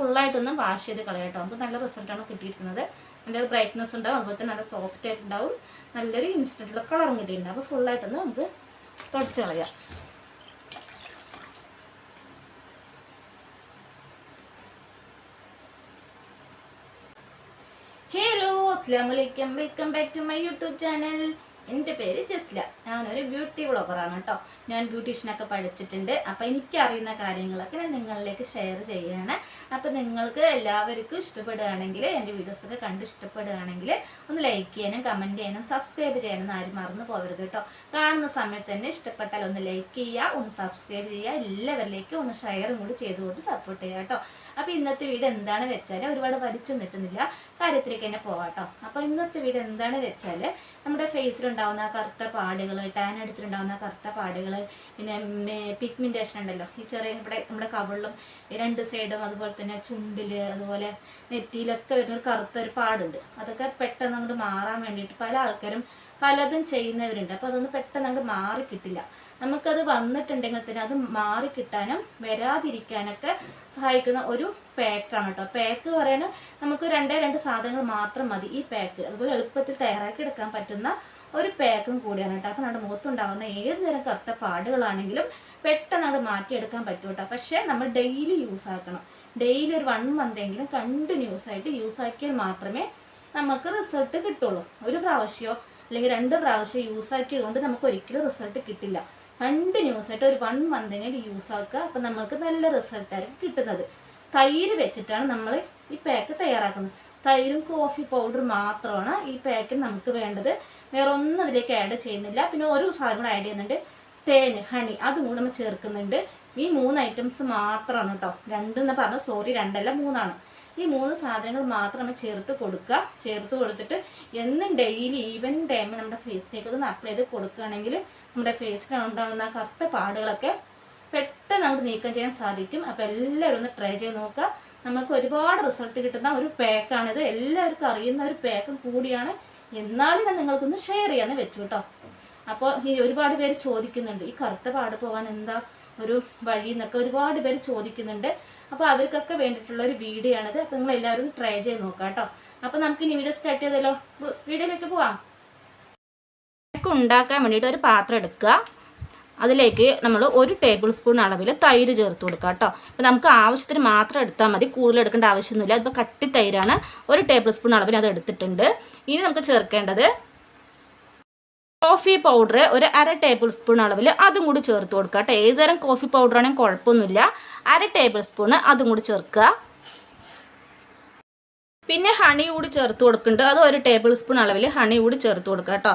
ഫുള്ളായിട്ടൊന്ന് wash ചെയ്ത് കളയട്ടോ നമുക്ക് നല്ല റിസൾട്ടാണ് കിട്ടിയിരിക്കുന്നത്. നല്ലൊരു ബ്രൈറ്റ്നസ് ഉണ്ടാവും. അതുപോലെ തന്നെ നല്ല സോഫ്റ്റ് ആയിട്ടുണ്ടാവും നല്ലൊരു ഇൻസ്റ്റന്റുള്ള കളറും കിട്ടിയിട്ടുണ്ട്. അപ്പോൾ ഫുള്ളായിട്ടൊന്ന് നമുക്ക് തുടച്ച് കളയാം. ഹലോ അസ്സാം വലൈക്കും welcome back to my YouTube channel എന്റെ പേര് ജസ്ല. ഞാനൊരു ബ്യൂട്ടി ബ്ലോഗറാണ് കേട്ടോ. ഞാൻ ബ്യൂട്ടീഷ്യനൊക്കെ പഠിച്ചിട്ടുണ്ട്. അപ്പം എനിക്കറിയുന്ന കാര്യങ്ങളൊക്കെ ഞാൻ നിങ്ങളിലേക്ക് ഷെയർ ചെയ്യുകയാണ് അപ്പം നിങ്ങൾക്ക് എല്ലാവർക്കും ഇഷ്ടപ്പെടുകയാണെങ്കിൽ എന്റെ വീഡിയോസൊക്കെ കണ്ട് ഇഷ്ടപ്പെടുകയാണെങ്കിൽ ഒന്ന് ലൈക്ക് ചെയ്യാനും കമന്റ് ചെയ്യാനും സബ്സ്ക്രൈബ് ചെയ്യാനും ആരും മറന്നു പോകരുത് കേട്ടോ. കാണുന്ന സമയത്ത് തന്നെ ഇഷ്ടപ്പെട്ടാൽ ഒന്ന് ലൈക്ക് ചെയ്യുക ഒന്ന് സബ്സ്ക്രൈബ് ചെയ്യുക. എല്ലാവരിലേക്കും ഒന്ന് ഷെയറും കൂടി ചെയ്തുകൊണ്ട് സപ്പോർട്ട് ചെയ്യുക കേട്ടോ. അപ്പോൾ ഇന്നത്തെ വീഡിയോ എന്താണ് വെച്ചാൽ ഒരുപാട് വലിച്ചു നിട്ടുന്നില്ല കാര്യത്തിലേക്ക് തന്നെ പോവാം കേട്ടോ. അപ്പോൾ ഇന്നത്തെ വീഡിയോ എന്താണ് വെച്ചാൽ നമ്മുടെ ഫേസിലുണ്ടാവുന്ന ആ കറുത്ത പാടുകൾ ടാൻ അടിച്ചിട്ടുണ്ടാവുന്ന കറുത്ത പാടുകൾ പിന്നെ പിഗ്മെന്റേഷൻ ഉണ്ടല്ലോ. ഈ ചെറിയ ഇവിടെ നമ്മുടെ കവിളിലും രണ്ട് സൈഡും അതുപോലെ തന്നെ ചുണ്ടിൽ അതുപോലെ നെറ്റിയിലൊക്കെ വരുന്നൊരു കറുത്ത ഒരു പാടുണ്ട്. അതൊക്കെ പെട്ടെന്ന് അങ്ങോട്ട് മാറാൻ വേണ്ടിയിട്ട് പല ആൾക്കാരും പലതും ചെയ്യുന്നവരുണ്ട്. അപ്പോൾ അതൊന്നും പെട്ടെന്ന് അങ്ങോട്ട് മാറി കിട്ടില്ല. നമുക്കത് വന്നിട്ടുണ്ടെങ്കിൽ തന്നെ അത് മാറി കിട്ടാനും വരാതിരിക്കാനൊക്കെ സഹായിക്കുന്ന ഒരു പാക്കാണ് കേട്ടോ. പാക്ക് പറയാൻ നമുക്ക് രണ്ടേ രണ്ട് സാധനങ്ങൾ മാത്രം മതി ഈ പാക്ക് അതുപോലെ എളുപ്പത്തിൽ തയ്യാറാക്കി എടുക്കാൻ പറ്റുന്ന ഒരു പാക്കും കൂടിയാണ് കേട്ടോ. അപ്പോൾ നമ്മുടെ മുഖത്തുണ്ടാകുന്ന ഏത് തരം കറുത്ത പാടുകളാണെങ്കിലും പെട്ടെന്ന് അവിടെ മാറ്റിയെടുക്കാൻ പറ്റും കേട്ടോ. പക്ഷേ നമ്മൾ ഡെയിലി യൂസ് ആക്കണം. ഡെയിലി ഒരു വൺ മന്ത് എങ്കിലും കണ്ടിന്യൂസ് ആയിട്ട് യൂസ് ആക്കിയാൽ മാത്രമേ നമുക്ക് റിസൾട്ട് കിട്ടുള്ളൂ. ഒരു പ്രാവശ്യമോ അല്ലെങ്കിൽ രണ്ട് പ്രാവശ്യം യൂസ് ആക്കിയത് കൊണ്ട് നമുക്ക് ഒരിക്കലും റിസൾട്ട് കിട്ടില്ല. കണ്ടിന്യൂസ് ആയിട്ട് ഒരു വൺ മന്തെങ്കിലും യൂസ് ആക്കുക. അപ്പം നമുക്ക് നല്ല റിസൾട്ടായിരിക്കും കിട്ടുന്നത്. തൈര് വെച്ചിട്ടാണ് നമ്മൾ ഈ പാക്ക് തയ്യാറാക്കുന്നത്. തൈരും കോഫി പൗഡർ മാത്രമാണ് ഈ പാക്കിന് നമുക്ക് വേണ്ടത്. വേറെ ഒന്നും അതിലേക്ക് ആഡ് ചെയ്യുന്നില്ല. പിന്നെ ഒരു സാധനം കൂടെ ആഡ് ചെയ്യുന്നുണ്ട്. തേൻ ഹണി അതും കൂടെ നമ്മൾ ചേർക്കുന്നുണ്ട്. ഈ മൂന്ന് ഐറ്റംസ് മാത്രമാണ് കേട്ടോ രണ്ടെന്ന് പറഞ്ഞ സോറി രണ്ടല്ല മൂന്നാണ്. ഈ മൂന്ന് സാധനങ്ങൾ മാത്രം നമ്മൾ ചേർത്ത് കൊടുക്കുക. ചേർത്ത് കൊടുത്തിട്ട് എന്നും ഡെയിലി ഈവനിങ് ടൈമിൽ നമ്മുടെ ഫേസിലേക്ക് ഒന്ന് അപ്ലൈ ചെയ്ത് കൊടുക്കുകയാണെങ്കിൽ നമ്മുടെ ആ കറുത്ത പാടുകളൊക്കെ പെട്ടെന്ന് നമുക്ക് നീക്കം ചെയ്യാൻ സാധിക്കും. അപ്പോൾ എല്ലാവരും ഒന്ന് ട്രൈ ചെയ്ത് നോക്കുക. നമുക്ക് ഒരുപാട് റിസൾട്ട് കിട്ടുന്ന ഒരു പാക്കാണിത് എല്ലാവർക്കും അറിയുന്ന ഒരു പാക്കും കൂടിയാണ്. എന്നാലും ഞാൻ നിങ്ങൾക്കൊന്ന് ഷെയർ ചെയ്യാന്ന് വെച്ചു കേട്ടോ അപ്പോൾ ഈ ഒരുപാട് പേര് ചോദിക്കുന്നുണ്ട് ഈ കറുത്ത പാട് പോകാൻ എന്താ ഒരു വഴി? എന്നൊക്കെ ഒരുപാട് പേര് ചോദിക്കുന്നുണ്ട്. അപ്പോൾ അവർക്കൊക്കെ വേണ്ടിയിട്ടുള്ള ഒരു വീഡിയോ ആണിത്. അപ്പോൾ നിങ്ങൾ എല്ലാവരും ട്രൈ ചെയ്ത് നോക്കാം കേട്ടോ അപ്പോൾ നമുക്ക് ഇനി വീഡിയോ സ്റ്റാർട്ട് ചെയ്തല്ലോ. വീഡിയോയിലേക്ക് പോവാം. ഉണ്ടാക്കാൻ വേണ്ടിയിട്ട് ഒരു പാത്രം എടുക്കുക. അതിലേക്ക് നമ്മൾ ഒരു ടേബിൾ സ്പൂൺ അളവിൽ തൈര് ചേർത്ത് കൊടുക്കുക കേട്ടോ. അപ്പോൾ നമുക്ക് ആവശ്യത്തിന് മാത്രം എടുത്താൽ മതി. കൂടുതൽ എടുക്കേണ്ട ആവശ്യമൊന്നുമില്ല. അതിപ്പോൾ കട്ടി തൈരാണ്. ഒരു ടേബിൾ സ്പൂൺ അളവിൽ അത് എടുത്തിട്ടുണ്ട്. ഇനി നമുക്ക് ചേർക്കേണ്ടത് കോഫി പൗഡർ ഒരു അര ടേബിൾ സ്പൂൺ അളവിൽ അതും കൂടി ചേർത്ത് കൊടുക്കുക കേട്ടോ. ഏതുതരം കോഫി പൗഡർ ആണെങ്കിൽ കുഴപ്പമൊന്നുമില്ല. അര ടേബിൾ സ്പൂൺ അതും കൂടി ചേർക്കുക. പിന്നെ ഹണി കൂടി ചേർത്ത് കൊടുക്കുന്നുണ്ട്. അത് ഒരു ടേബിൾ സ്പൂൺ അളവിൽ ഹണി കൂടി ചേർത്ത് കൊടുക്കുക കേട്ടോ.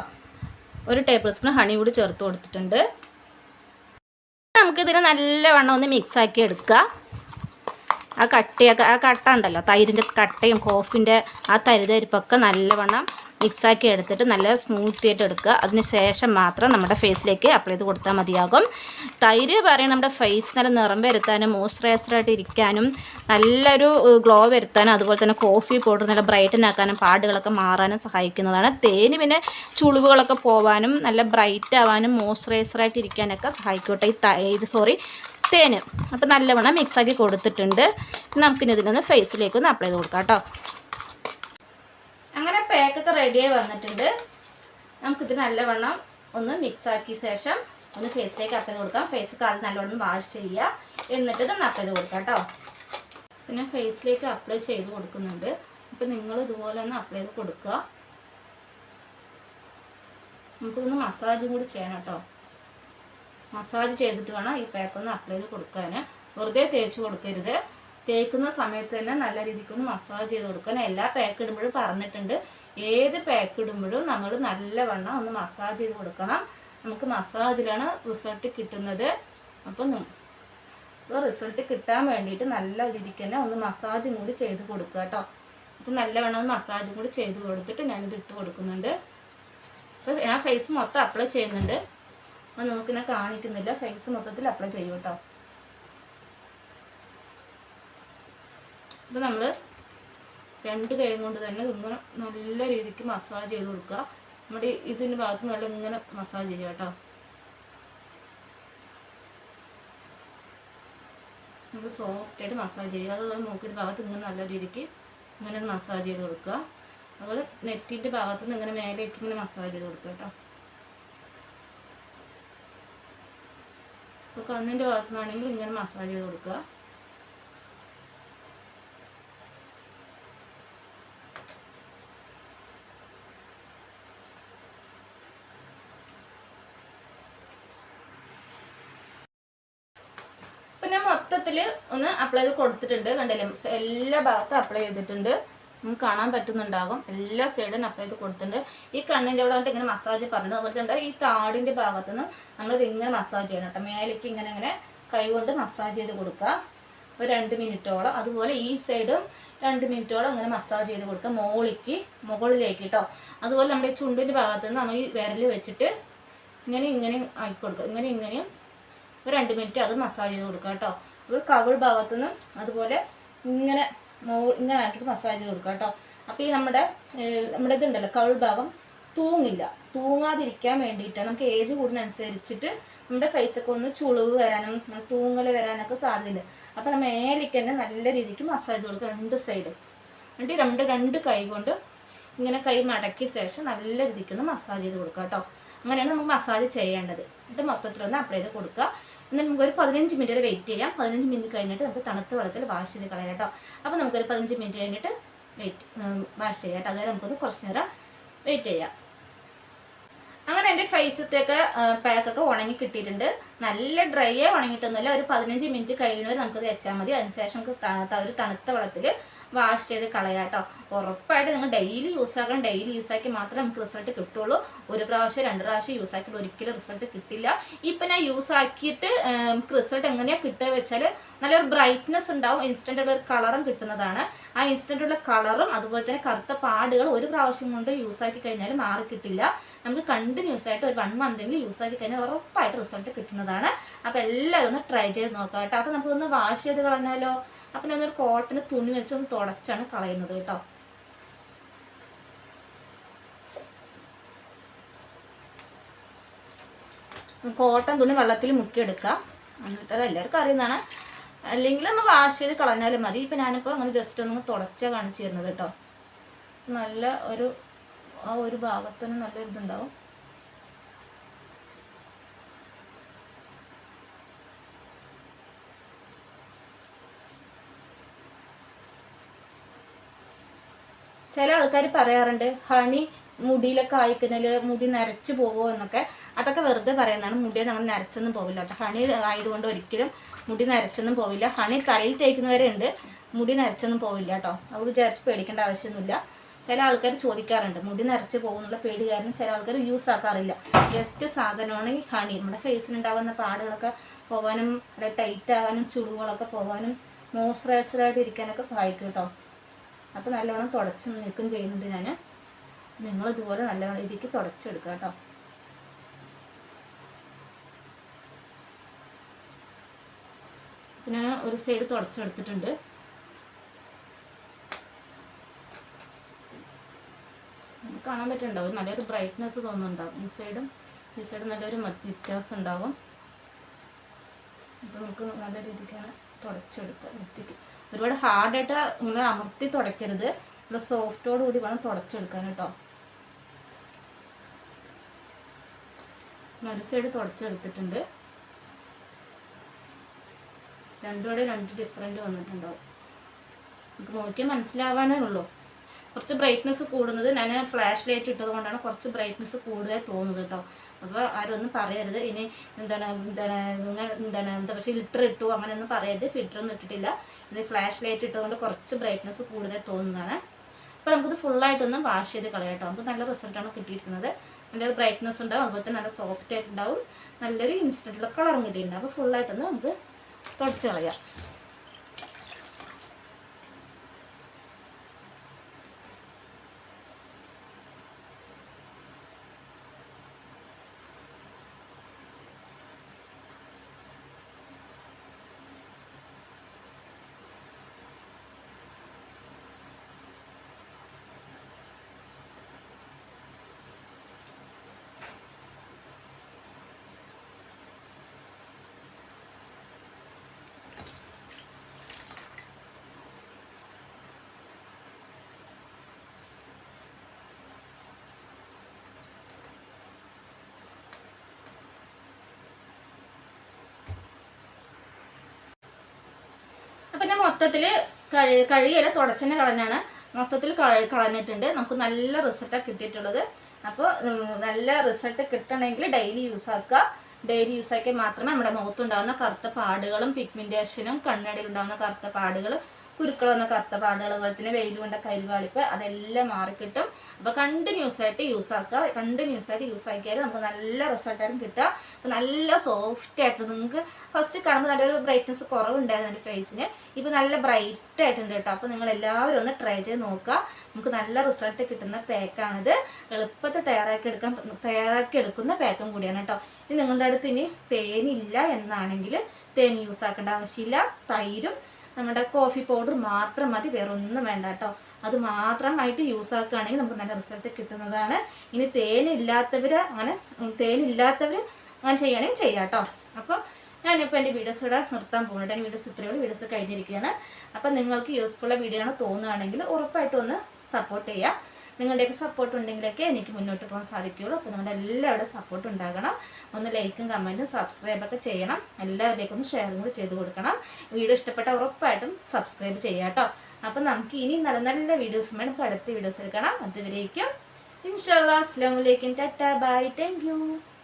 ഒരു ടേബിൾ സ്പൂൺ ഹണി കൂടി ചേർത്ത് കൊടുത്തിട്ടുണ്ട്. നമുക്കിതിനെ നല്ലവണ്ണം ഒന്ന് മിക്സാക്കി എടുക്കുക. ആ കട്ടയൊക്കെ ആ കട്ട ഉണ്ടല്ലോ തൈരിന്റെ കട്ടയും കോഫിന്റെ ആ തരിതരിപ്പൊക്കെ നല്ലവണ്ണം മിക്സാക്കി എടുത്തിട്ട് നല്ല സ്മൂത്തി ആയിട്ട് എടുക്കുക. അതിന് ശേഷം മാത്രം നമ്മുടെ ഫേസിലേക്ക് അപ്ലൈ ചെയ്ത് കൊടുത്താൽ മതിയാകും. തൈര് പറയുന്നത് നമ്മുടെ ഫേസ് നല്ല നിറം വരുത്താനും മോയ്സ്ചറൈസറായിട്ട് ഇരിക്കാനും നല്ലൊരു ഗ്ലോ വരുത്താനും അതുപോലെ തന്നെ കോഫി പൗഡർ നല്ല ബ്രൈറ്റൻ ആക്കാനും പാടുകളൊക്കെ മാറാനും സഹായിക്കുന്നതാണ്. തേന് പിന്നെ ചുളിവുകളൊക്കെ പോവാനും നല്ല ബ്രൈറ്റ് ആവാനും മോയ്സ്ചറൈസറായിട്ട് ഇരിക്കാനൊക്കെ സഹായിക്കട്ടെ. ഈ ഇത് സോറി തേന്. അപ്പോൾ നല്ലവണ്ണം മിക്സാക്കി കൊടുത്തിട്ടുണ്ട്. നമുക്കിനി ഇതിനൊന്ന് ഫേസിലേക്ക് ഒന്ന് അപ്ലൈ ചെയ്ത് കൊടുക്കാം കേട്ടോ. പാക്കൊക്കെ റെഡിയായി വന്നിട്ടുണ്ട്. നമുക്കിത് നല്ലവണ്ണം ഒന്ന് മിക്സ് ആക്കിയ ശേഷം ഒന്ന് ഫേസിലേക്ക് ചെയ്ത് കൊടുക്കാം. ഫേസ് കാലം നല്ലവണ്ണം വാഷ് ചെയ്യുക. എന്നിട്ട് ഇതൊന്ന് അപ്ലൈ ചെയ്ത് കൊടുക്കാം കേട്ടോ. പിന്നെ ഫേസിലേക്ക് അപ്ലൈ ചെയ്ത് കൊടുക്കുന്നുണ്ട്. അപ്പം നിങ്ങൾ ഇതുപോലെ ഒന്ന് അപ്ലൈ ചെയ്ത് കൊടുക്കുക. നമുക്കിതൊന്ന് മസാജും കൂടി ചെയ്യണം കേട്ടോ. മസാജ് ചെയ്തിട്ട് വേണം ഈ പാക്ക് ഒന്ന് അപ്ലൈ ചെയ്ത് കൊടുക്കാൻ വെറുതെ തേച്ച് കൊടുക്കരുത്. തേക്കുന്ന സമയത്ത് തന്നെ നല്ല രീതിക്കൊന്ന് മസാജ് ചെയ്ത് കൊടുക്കാൻ എല്ലാ പാക്ക് ഇടുമ്പോഴും പറഞ്ഞിട്ടുണ്ട്. ഏത് പാക്ക് ഇടുമ്പോഴും നമ്മൾ നല്ലവണ്ണം ഒന്ന് മസാജ് ചെയ്ത് കൊടുക്കണം. നമുക്ക് മസാജിലാണ് റിസൾട്ട് കിട്ടുന്നത്. അപ്പം അപ്പോൾ റിസൾട്ട് കിട്ടാൻ വേണ്ടിയിട്ട് നല്ല രീതിക്ക് തന്നെ ഒന്ന് മസാജും കൂടി ചെയ്ത് കൊടുക്കുക കേട്ടോ. അപ്പം നല്ലവണ്ണം ഒന്ന് മസാജും കൂടി ചെയ്ത് കൊടുത്തിട്ട് ഞാനിത് ഇട്ട് കൊടുക്കുന്നുണ്ട്. അപ്പോൾ ഞാൻ ഫേസ് മൊത്തം അപ്ലൈ ചെയ്യുന്നുണ്ട്. അപ്പോൾ നമുക്ക് ഞാൻ കാണിക്കുന്നില്ല. ഫേസ് മൊത്തത്തിൽ അപ്ലൈ ചെയ്യും കേട്ടോ. അപ്പോൾ നമ്മൾ രണ്ട് കൈ കൊണ്ട് തന്നെ ഇങ്ങനെ നല്ല രീതിക്ക് മസാജ് ചെയ്ത് കൊടുക്കുക. നമ്മുടെ ഇതിന്റെ ഭാഗത്ത് നല്ല ഇങ്ങനെ മസാജ് ചെയ്യുക കേട്ടോ. നമുക്ക് സോഫ്റ്റായിട്ട് മസാജ് ചെയ്യുക. അതുപോലെ മൂക്കിന്റെ ഭാഗത്ത് ഇങ്ങനെ നല്ല രീതിക്ക് ഇങ്ങനെ മസാജ് ചെയ്ത് കൊടുക്കുക. അതുപോലെ നെറ്റിന്റെ ഭാഗത്ത് നിന്ന് ഇങ്ങനെ മേലേക്ക് ഇങ്ങനെ മസാജ് ചെയ്ത് കൊടുക്കുക കേട്ടോ. ഇപ്പോൾ കണ്ണിന്റെ ഭാഗത്തുനിന്നാണെങ്കിൽ ഇങ്ങനെ മസാജ് ചെയ്ത് കൊടുക്കുക ഇപ്പം ഞാൻ മൊത്തത്തിൽ ഒന്ന് അപ്ലൈ ചെയ്ത് കൊടുത്തിട്ടുണ്ട്. കണ്ടില്ലേ? എല്ലാ ഭാഗത്തും അപ്ലൈ ചെയ്തിട്ടുണ്ട്. നമുക്ക് കാണാൻ പറ്റുന്നുണ്ടാകും. എല്ലാ സൈഡും അപ്ലൈ ചെയ്ത് കൊടുത്തിട്ടുണ്ട്. ഈ കണ്ണിന്റെ അവിടെ വന്നിട്ട് ഇങ്ങനെ മസാജ് പറഞ്ഞത് അതുപോലെ തന്നെ ഈ താടിന്റെ ഭാഗത്തു നിന്ന് നമ്മളിത് ഇങ്ങനെ മസാജ് ചെയ്യണം കേട്ടോ. മേലേക്ക് ഇങ്ങനെ ഇങ്ങനെ കൈ കൊണ്ട് മസാജ് ചെയ്ത് കൊടുക്കുക. ഒരു രണ്ട് മിനിറ്റോളം. അതുപോലെ ഈ സൈഡും രണ്ട് മിനിറ്റോളം ഇങ്ങനെ മസാജ് ചെയ്ത് കൊടുക്കുക. മോളിക്ക് മുകളിലേക്ക് കേട്ടോ. അതുപോലെ നമ്മുടെ ഈ ചുണ്ടിന്റെ ഭാഗത്തു നിന്ന് നമ്മൾ ഈ വിരൽ വെച്ചിട്ട് ഇങ്ങനെ ഇങ്ങനെ ആക്കി കൊടുക്കുക. ഇങ്ങനെ ഇങ്ങനെയും ഒരു രണ്ട് മിനിറ്റ് അത് മസാജ് ചെയ്ത് കൊടുക്കുക കേട്ടോ. ഒരു കവിൾ ഭാഗത്തുനിന്നും അതുപോലെ ഇങ്ങനെ ഇങ്ങനെ ആക്കിയിട്ട് മസാജ് ചെയ്ത് കൊടുക്കുക കേട്ടോ. അപ്പോൾ ഈ നമ്മുടെ നമ്മുടെ ഇതുണ്ടല്ലോ കവിൾ ഭാഗം തൂങ്ങില്ല. തൂങ്ങാതിരിക്കാൻ വേണ്ടിയിട്ടാണ് നമുക്ക് ഏജ് കൂടുന്നതനുസരിച്ചിട്ട് നമ്മുടെ ഫേസൊക്കെ ഒന്ന് ചുളിവ് വരാനും തൂങ്ങൽ വരാനൊക്കെ സാധ്യതയുണ്ട്. അപ്പോൾ നമ്മൾ മേലേക്ക് തന്നെ നല്ല രീതിക്ക് മസാജ് കൊടുക്കുക രണ്ട് സൈഡും എന്നിട്ട് രണ്ട് രണ്ട് കൈ കൊണ്ട് ഇങ്ങനെ കൈ മടക്കിയ ശേഷം നല്ല രീതിക്ക് ഒന്ന് മസാജ് ചെയ്ത് കൊടുക്കുക കേട്ടോ. അങ്ങനെയാണ് നമുക്ക് മസാജ് ചെയ്യേണ്ടത്. എന്നിട്ട് മൊത്തത്തിലൊന്ന് അപ്ലൈ ചെയ്ത് കൊടുക്കുക. എന്നിട്ട് നമുക്ക് ഒരു പതിനഞ്ച് മിനിറ്റ് വരെ വെയിറ്റ് ചെയ്യാം. പതിനഞ്ച് മിനിറ്റ് കഴിഞ്ഞിട്ട് നമുക്ക് തണുത്ത വെള്ളത്തിൽ വാഷ് ചെയ്ത് കളയാം കേട്ടോ. അപ്പോൾ നമുക്കൊരു പതിനഞ്ച് മിനിറ്റ് കഴിഞ്ഞിട്ട് വെയിറ്റ് വാഷ് ചെയ്യാം കേട്ടോ. അതായത് നമുക്കൊന്ന് കുറച്ച് നേരം വെയിറ്റ് ചെയ്യാം. അങ്ങനെ എന്റെ ഫേസത്തേക്ക് പാക്കൊക്കെ ഉണങ്ങി കിട്ടിയിട്ടുണ്ട്. നല്ല ഡ്രൈ ആയി ഉണങ്ങിയിട്ടൊന്നുമില്ല. ഒരു പതിനഞ്ച് മിനിറ്റ് കഴിയുന്നവരെ നമുക്കത് വെച്ചാൽ മതി. അതിനുശേഷം നമുക്ക് ഒരു തണുത്ത വെള്ളത്തിൽ വാഷ് ചെയ്ത് കളയാം കേട്ടോ. ഉറപ്പായിട്ട് നിങ്ങൾ ഡെയിലി യൂസ് ആക്കണം. ഡെയിലി യൂസ് ആക്കി മാത്രമേ നമുക്ക് റിസൾട്ട് കിട്ടുള്ളൂ. ഒരു പ്രാവശ്യം രണ്ട് പ്രാവശ്യം യൂസ് ആക്കിയിട്ട് ഒരിക്കലും റിസൾട്ട് കിട്ടില്ല. ഇപ്പം ഞാൻ യൂസ് ആക്കിയിട്ട് നമുക്ക് റിസൾട്ട് എങ്ങനെയാണ് കിട്ടുക വെച്ചാൽ നല്ലൊരു ബ്രൈറ്റ്നെസ് ഉണ്ടാവും. ഇൻസ്റ്റന്റ് ഉള്ള ഒരു കളറും കിട്ടുന്നതാണ്. ആ ഇൻസ്റ്റന്റ് ഉള്ള കളറും അതുപോലെ തന്നെ കറുത്ത പാടുകൾ ഒരു പ്രാവശ്യം കൊണ്ട് യൂസ് ആക്കി കഴിഞ്ഞാൽ മാറി കിട്ടില്ല. നമുക്ക് കണ്ടിന്യൂസ് ആയിട്ട് ഒരു വൺ മന്തെങ്കിലും യൂസ് ആക്കി കഴിഞ്ഞാൽ ഉറപ്പായിട്ട് റിസൾട്ട് കിട്ടുന്നതാണ്. അപ്പോൾ എല്ലാവരും ഒന്ന് ട്രൈ ചെയ്ത് നോക്കാം കേട്ടോ. അപ്പോൾ നമുക്കൊന്ന് വാഷ് ചെയ്ത് കളഞ്ഞാലോ? അപ്പം ഞാനൊരു കോട്ടന് തുണി വെച്ചൊന്ന് തുടച്ചാണ് കളയുന്നത് കേട്ടോ. കോട്ടൺ തുണി വെള്ളത്തിൽ മുക്കിയെടുക്കുക എന്നിട്ട് അത് എല്ലാവർക്കും അറിയുന്നതാണ്. അല്ലെങ്കിൽ ഒന്ന് വാഷ് ചെയ്ത് കളഞ്ഞാലും മതി. ഇപ്പം ഞാനിപ്പോൾ അങ്ങനെ ജസ്റ്റ് ഒന്ന് തുടച്ച കാണിച്ചു തരുന്നത് കേട്ടോ. നല്ല ഒരു ആ ഒരു ഭാഗത്തിന് നല്ല ഇതുണ്ടാവും. ചില ആൾക്കാർ പറയാറുണ്ട് ഹണി മുടിയിലൊക്കെ ആയിക്കഴിഞ്ഞാൽ മുടി നരച്ചു പോകുമോ എന്നൊക്കെ. അതൊക്കെ വെറുതെ പറയുന്നതാണ്. മുടിയെ നമ്മൾ നരച്ചൊന്നും പോവില്ല കേട്ടോ. ഹണി ആയതുകൊണ്ട് ഒരിക്കലും മുടി നരച്ചൊന്നും പോവില്ല. ഹണി തലയിൽ തേക്കുന്നവരുണ്ട്. മുടി നരച്ചൊന്നും പോവില്ല കേട്ടോ. അവർ വിചാരിച്ച് പേടിക്കേണ്ട ആവശ്യമൊന്നുമില്ല. ചില ആൾക്കാർ ചോദിക്കാറുണ്ട് മുടി നരച്ച് പോകുന്നുള്ള പേടി കാരണം ചില ആൾക്കാർ യൂസ് ആക്കാറില്ല. ജസ്റ്റ് സാധനമാണ് ഈ ഹണി. നമ്മുടെ ഫേസിനുണ്ടാകുന്ന പാടുകളൊക്കെ പോകാനും ടൈറ്റ് ആകാനും ചുളിവുകളൊക്കെ പോകാനും മോയ്സ്ചറൈസറായിട്ട് ഇരിക്കാനൊക്കെ സഹായിക്കും കേട്ടോ. അപ്പോൾ നല്ലവണ്ണം തുടച്ച് നീക്കം ചെയ്യുന്നുണ്ട് ഞാൻ നിങ്ങൾ ഇതുപോലെ നല്ലവണ്ണം രീതിക്ക് തുടച്ചെടുക്കുക കേട്ടോ. പിന്നെ ഒരു സൈഡ് തുടച്ചെടുത്തിട്ടുണ്ട്. കാണാൻ പറ്റുന്നുണ്ടാവും നല്ലൊരു ബ്രൈറ്റ്നെസ് തോന്നുന്നുണ്ടാവും. ഈ സൈഡും ഈ സൈഡും നല്ലൊരു വ്യത്യാസം ഉണ്ടാവും. അപ്പോൾ നമുക്ക് നല്ല രീതിക്കാണ് തുടച്ചെടുക്കുക. വൃത്തിക്ക് ഒരുപാട് ഹാർഡായിട്ട് ഇങ്ങനെ അമർത്തി തുടയ്ക്കരുത്. നമ്മൾ സോഫ്റ്റോട് കൂടി വേണം തുടച്ചെടുക്കാൻ കേട്ടോ. ഒരു സൈഡ് തുടച്ചെടുത്തിട്ടുണ്ട്. രണ്ടോടെ രണ്ട് ഡിഫറെന്റ് വന്നിട്ടുണ്ടാവും. നമുക്ക് നോക്കിയാൽ മനസ്സിലാവാനേ ഉള്ളൂ. കുറച്ച് ബ്രൈറ്റ്നസ് കൂടുന്നത് ഞാൻ ഫ്ലാഷ് ലൈറ്റ് ഇട്ടതുകൊണ്ടാണ് കുറച്ച് ബ്രൈറ്റ്നസ് കൂടുതൽ തോന്നുന്നത് കേട്ടോ. അപ്പോൾ ആരും ഒന്നും പറയരുത്. ഇനി എന്താണ് എന്താണ് എന്താണ് എന്താ ഫിൽറ്റർ ഇട്ടു അങ്ങനെയൊന്നും പറയരുത്. ഫിൽറ്റർ ഒന്നും ഇട്ടിട്ടില്ല. ഇത് ഫ്ലാഷ് ലൈറ്റ് ഇട്ടതുകൊണ്ട് കുറച്ച് ബ്രൈറ്റ്നസ് കൂടുതൽ തോന്നുന്നതാണ്. അപ്പോൾ നമുക്കിത് ഫുള്ളായിട്ടൊന്ന് വാഷ് ചെയ്ത് കളയാം കേട്ടോ. നമുക്ക് നല്ല റിസൾട്ടാണ് കിട്ടിയിരിക്കുന്നത്. നല്ലൊരു ബ്രൈറ്റ്നസ് ഉണ്ടാവും. അതുപോലെ തന്നെ നല്ല സോഫ്റ്റ് ആയിട്ടുണ്ടാവും. നല്ലൊരു ഇൻസ്റ്റന്റുള്ള കളറും കിട്ടിയിട്ടുണ്ടാവും അപ്പോൾ ഫുള്ളായിട്ടൊന്ന് നമുക്ക് തുടച്ച് കളയാം. പിന്നെ മൊത്തത്തിൽ കഴി കഴിയല്ല തുടച്ചന്നെ കളഞ്ഞാണ്. മൊത്തത്തിൽ കള- കളഞ്ഞിട്ടുണ്ട്. നമുക്ക് നല്ല റിസൾട്ടാണ് കിട്ടിയിട്ടുള്ളത്. അപ്പോൾ നല്ല റിസൾട്ട് കിട്ടണമെങ്കിൽ ഡെയിലി യൂസ് ആക്കുക. ഡെയിലി യൂസ് ആക്കിയാൽ മാത്രമേ നമ്മുടെ മുഖത്തുണ്ടാകുന്ന കറുത്ത പാടുകളും പിഗ്മെന്റേഷനും കണ്ണടിയിൽ ഉണ്ടാകുന്ന കറുത്ത പാടുകളും കുരുക്കൾ വന്ന കറുത്ത പാടുകൾ അതുപോലെ തന്നെ വെയിൽ കൊണ്ട കരുവാളിപ്പ് അതെല്ലാം മാറിക്കിട്ടും. അപ്പോൾ കണ്ടിന്യൂസ് ആയിട്ട് യൂസ് ആക്കുക. കണ്ടിന്യൂസ് ആയിട്ട് യൂസ് ആക്കിയാൽ നമുക്ക് നല്ല റിസൾട്ടായിരുന്നു കിട്ടുക. അപ്പോൾ നല്ല സോഫ്റ്റ് ആയിട്ട് നിങ്ങൾക്ക് ഫസ്റ്റ് കാണുമ്പോൾ നല്ലൊരു ബ്രൈറ്റ്നസ് കുറവുണ്ടായിരുന്നു എന്റെ ഫേസിന് ഇപ്പൊ നല്ല ബ്രൈറ്റ് ആയിട്ടുണ്ട് കേട്ടോ. അപ്പോൾ നിങ്ങൾ എല്ലാവരും ഒന്ന് ട്രൈ ചെയ്ത് നോക്കുക. നമുക്ക് നല്ല റിസൾട്ട് കിട്ടുന്ന പാക്കാണിത് എളുപ്പത്തിൽ തയ്യാറാക്കി എടുക്കാൻ തയ്യാറാക്കി എടുക്കുന്ന പാക്കും കൂടിയാണ് കേട്ടോ. ഇനി നിങ്ങളുടെ അടുത്ത് ഇനി തേനില്ല എന്നാണെങ്കിൽ തേൻ യൂസ് ആക്കേണ്ട ആവശ്യമില്ല. തൈരും നമ്മുടെ കോഫി പൗഡർ മാത്രം മതി വേറൊന്നും വേണ്ട കേട്ടോ. അത് മാത്രമായിട്ട് യൂസ് ആക്കുകയാണെങ്കിൽ നമുക്ക് നല്ല റിസൾട്ട് കിട്ടുന്നതാണ്. ഇനി തേനില്ലാത്തവർ അങ്ങനെ തേനില്ലാത്തവർ അങ്ങനെ ചെയ്യുകയാണെങ്കിൽ ചെയ്യാം കേട്ടോ. അപ്പോൾ ഞാനിപ്പോൾ എന്റെ വീഡിയോസ് ഇവിടെ നിർത്താൻ പോകുന്നുണ്ട്. എന്റെ വീഡിയോസ് ഇത്രയുള്ള വീഡിയോസ് കഴിഞ്ഞിരിക്കുകയാണ്. അപ്പോൾ നിങ്ങൾക്ക് യൂസ്ഫുള്ള വീഡിയോ ആണ് തോന്നുകയാണെങ്കിൽ ഉറപ്പായിട്ടും ഒന്ന് സപ്പോർട്ട് ചെയ്യുക. നിങ്ങളുടെയൊക്കെ സപ്പോർട്ട് ഉണ്ടെങ്കിലൊക്കെ എനിക്ക് മുന്നോട്ട് പോകാൻ സാധിക്കുകയുള്ളൂ. അപ്പോൾ നിങ്ങളുടെ എല്ലാവരുടെ സപ്പോർട്ട് ഉണ്ടാകണം. ഒന്ന് ലൈക്കും കമന്റും സബ്സ്ക്രൈബൊക്കെ ചെയ്യണം. എല്ലാവരിലേക്കും ഒന്ന് ഷെയറും കൂടി ചെയ്ത് കൊടുക്കണം. വീഡിയോ ഇഷ്ടപ്പെട്ട ഉറപ്പായിട്ടും സബ്സ്ക്രൈബ് ചെയ്യാം കേട്ടോ അപ്പം നമുക്ക് ഇനി നല്ല നല്ല വീഡിയോസ് വേണം. അടുത്ത വീഡിയോസ് എടുക്കണം. അതുവരേക്കും. ഇൻഷാല്ലാ അസ്സാം വലൈക്കും ടാറ്റ. ബൈ. താങ്ക്